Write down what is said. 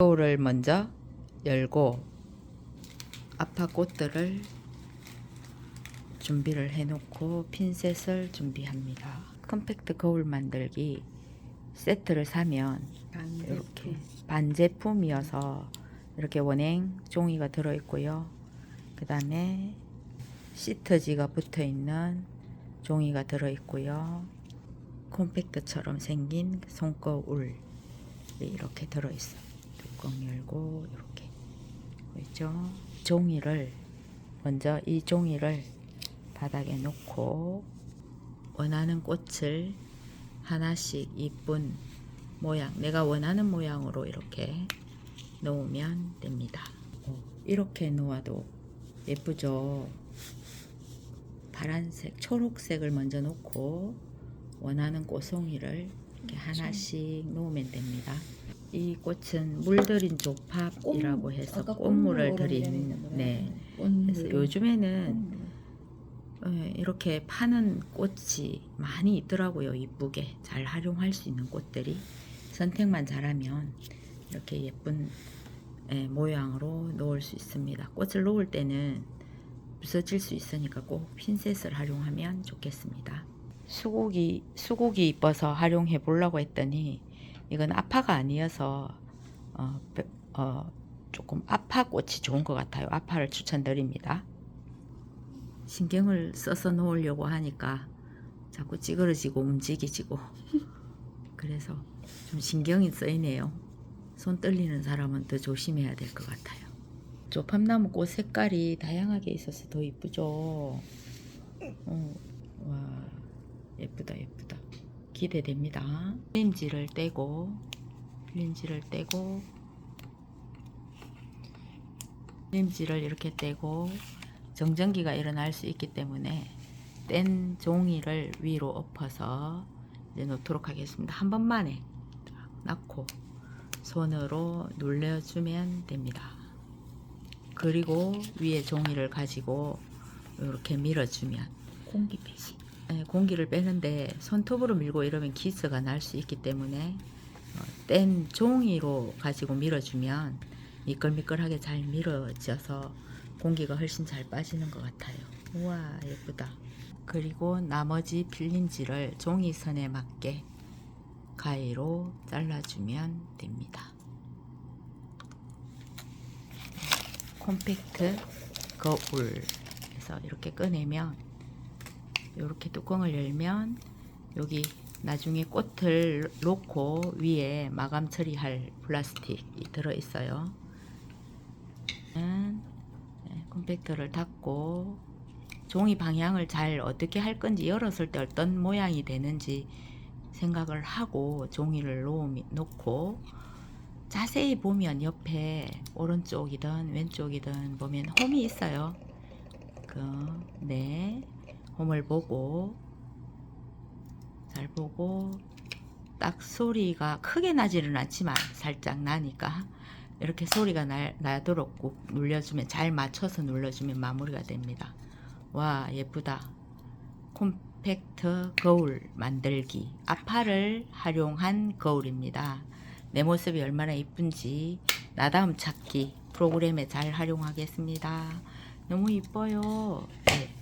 거울을 먼저 열고 아파 꽃들을 준비를 해놓고 핀셋을 준비합니다. 컴팩트 거울 만들기 세트를 사면 이렇게 반제품이어서 이렇게 원행 종이가 들어있고요. 그 다음에 시트지가 붙어 있는 종이가 들어있고요. 콤팩트처럼 생긴 손거울이 이렇게 들어있어요. 뚜껑 열고 이렇게 보이죠? 종이를 먼저 이 종이를 바닥에 놓고 원하는 꽃을 하나씩 이쁜 모양 내가 원하는 모양으로 이렇게 놓으면 됩니다. 오, 이렇게 놓아도 예쁘죠? 파란색, 초록색을 먼저 놓고 원하는 꽃송이를 이렇게 하나씩 놓으면 됩니다. 이 꽃은 물들인 조팝이라고 해서 꽃물을 들인 네. 그래서 요즘에는 어, 이렇게 파는 꽃이 많이 있더라고요. 이쁘게 잘 활용할 수 있는 꽃들이 선택만 잘하면 이렇게 예쁜 예, 모양으로 놓을 수 있습니다. 꽃을 놓을 때는 부서질 수 있으니까 꼭 핀셋을 활용하면 좋겠습니다. 수국이 수국이 이뻐서 활용해 보려고 했더니 이건 아파가 아니어서 어, べ- 어, 조금 아파 꽃이 좋은 것 같아요. 아파를 추천드립니다. 신경을 써서 놓으려고 하니까 자꾸 찌그러지고 움직이지고 그래서 좀 신경이 쓰이네요. 손 떨리는 사람은 더 조심해야 될 것 같아요. 조팝나무 꽃 색깔이 다양하게 있어서 더 이쁘죠. 어, 와 예쁘다 예쁘다. 기대됩니다. 필름지를 떼고 필름지를 떼고 필름지를 이렇게 떼고 정전기가 일어날 수 있기 때문에 뗀 종이를 위로 엎어서 이제 놓도록 하겠습니다. 한 번만에 딱 넣고 손으로 눌러주면 됩니다. 그리고 위에 종이를 가지고 이렇게 밀어주면 공기 빼기. 네, 공기를 빼는데 손톱으로 밀고 이러면 기스가 날 수 있기 때문에 어, 뗀 종이로 가지고 밀어주면 미끌미끌하게 잘 밀어져서 공기가 훨씬 잘 빠지는 것 같아요. 우와 예쁘다. 그리고 나머지 필름지를 종이선에 맞게 가위로 잘라주면 됩니다. 콤팩트 거울에서 이렇게 꺼내면 이렇게 뚜껑을 열면 여기 나중에 꽃을 놓고 위에 마감 처리할 플라스틱이 들어 있어요. 네, 콤팩트를 닫고 종이 방향을 잘 어떻게 할 건지 열었을 때 어떤 모양이 되는지 생각을 하고 종이를 놓고 자세히 보면 옆에 오른쪽이든 왼쪽이든 보면 홈이 있어요. 그, 네. 홈을 보고 잘 보고 딱 소리가 크게 나지는 않지만 살짝 나니까 이렇게 소리가 나, 나도록 꾹 눌러주면 잘 맞춰서 눌러주면 마무리가 됩니다. 와 예쁘다. 콤팩트 거울 만들기 아파를 활용한 거울입니다. 내 모습이 얼마나 이쁜지 나다움 찾기 프로그램에 잘 활용하겠습니다. 너무 이뻐요. 네.